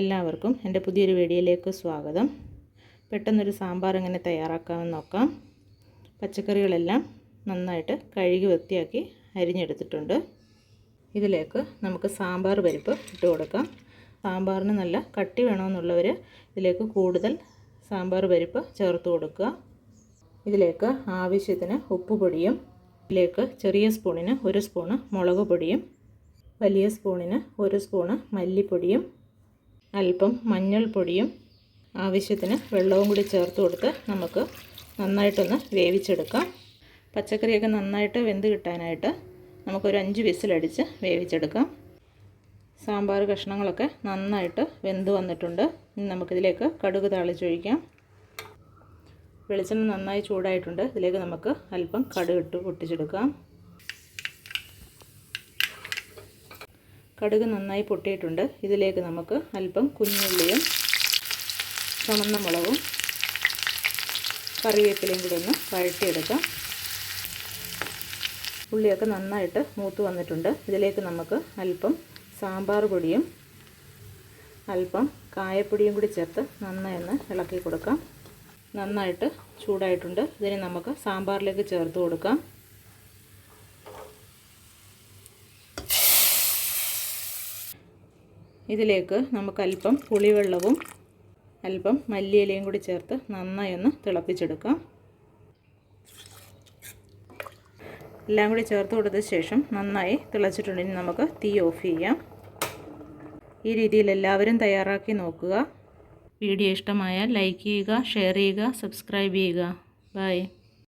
എല്ലാവർക്കും എന്റെ പുതിയൊരു വീഡിയോയിലേക്ക് സ്വാഗതം. പെട്ടെന്നൊരു സാമ്പാർ എങ്ങനെ തയ്യാറാക്കാമെന്ന് നോക്കാം. പച്ചക്കറികളെല്ലാം നന്നായിട്ട് കഴുകി വൃത്തിയാക്കി അരിഞ്ഞെടുത്തിട്ടുണ്ട്. ഇതിലേക്ക് നമുക്ക് സാമ്പാർ പരിപ്പ് ഇട്ട് കൊടുക്കാം. സാമ്പാറിന് നല്ല കട്ടി വേണമെന്നുള്ളവർ ഇതിലേക്ക് കൂടുതൽ സാമ്പാർ പരിപ്പ് ചേർത്ത് കൊടുക്കുക. ഇതിലേക്ക് ആവശ്യത്തിന് ഉപ്പ് പൊടിയും ഇതിലേക്ക് ചെറിയ സ്പൂണിന് ഒരു സ്പൂണ് മുളക് പൊടിയും വലിയ സ്പൂണിന് ഒരു സ്പൂണ് മല്ലിപ്പൊടിയും അല്പം മഞ്ഞൾപ്പൊടിയും ആവശ്യത്തിന് വെള്ളവും കൂടി ചേർത്ത് കൊടുത്ത് നമുക്ക് നന്നായിട്ടൊന്ന് വേവിച്ചെടുക്കാം. പച്ചക്കറിയൊക്കെ നന്നായിട്ട് വെന്ത് കിട്ടാനായിട്ട് നമുക്കൊരു അഞ്ച് വിസിലടിച്ച് വേവിച്ചെടുക്കാം. സാമ്പാർ കഷ്ണങ്ങളൊക്കെ നന്നായിട്ട് വെന്ത് വന്നിട്ടുണ്ട്. ഇനി നമുക്കിതിലേക്ക് കടുക് താളിച്ചൊഴിക്കാം വെളിച്ചെണ്ണ നന്നായി ചൂടായിട്ടുണ്ട്. ഇതിലേക്ക് നമുക്ക് അല്പം കടുക് ഇട്ട് പൊട്ടിച്ചെടുക്കാം. കടുക് നന്നായി പൊട്ടിയിട്ടുണ്ട്. ഇതിലേക്ക് നമുക്ക് അല്പം കുഞ്ഞുള്ളിയും ചുമന്ന മുളകും കറിവേപ്പിലയും കൂടി ഒന്ന് വഴറ്റിയെടുക്കാം. ഉള്ളിയൊക്കെ നന്നായിട്ട് മൂത്ത് വന്നിട്ടുണ്ട്. ഇതിലേക്ക് നമുക്ക് അല്പം സാമ്പാർ പൊടിയും അല്പം കായപ്പൊടിയും കൂടി ചേർത്ത് നന്നായി ഒന്ന് ഇളക്കി കൊടുക്കാം. നന്നായിട്ട് ചൂടായിട്ടുണ്ട്. ഇതിനെ നമുക്ക് സാമ്പാറിലേക്ക് ചേർത്ത് കൊടുക്കാം. ഇതിലേക്ക് നമുക്കല്പം പുളിവെള്ളവും അല്പം മല്ലിയിലയും കൂടി ചേർത്ത് നന്നായി ഒന്ന് തിളപ്പിച്ചെടുക്കാം. എല്ലാം കൂടി ചേർത്ത് കൊടുത്ത ശേഷം നന്നായി തിളച്ചിട്ടുണ്ടെങ്കിൽ നമുക്ക് തീ ഓഫ് ചെയ്യാം. ഈ രീതിയിൽ എല്ലാവരും തയ്യാറാക്കി നോക്കുക. വീഡിയോ ഇഷ്ടമായാൽ ലൈക്ക് ചെയ്യുക ഷെയർ ചെയ്യുക സബ്സ്ക്രൈബ് ചെയ്യുക. ബൈ.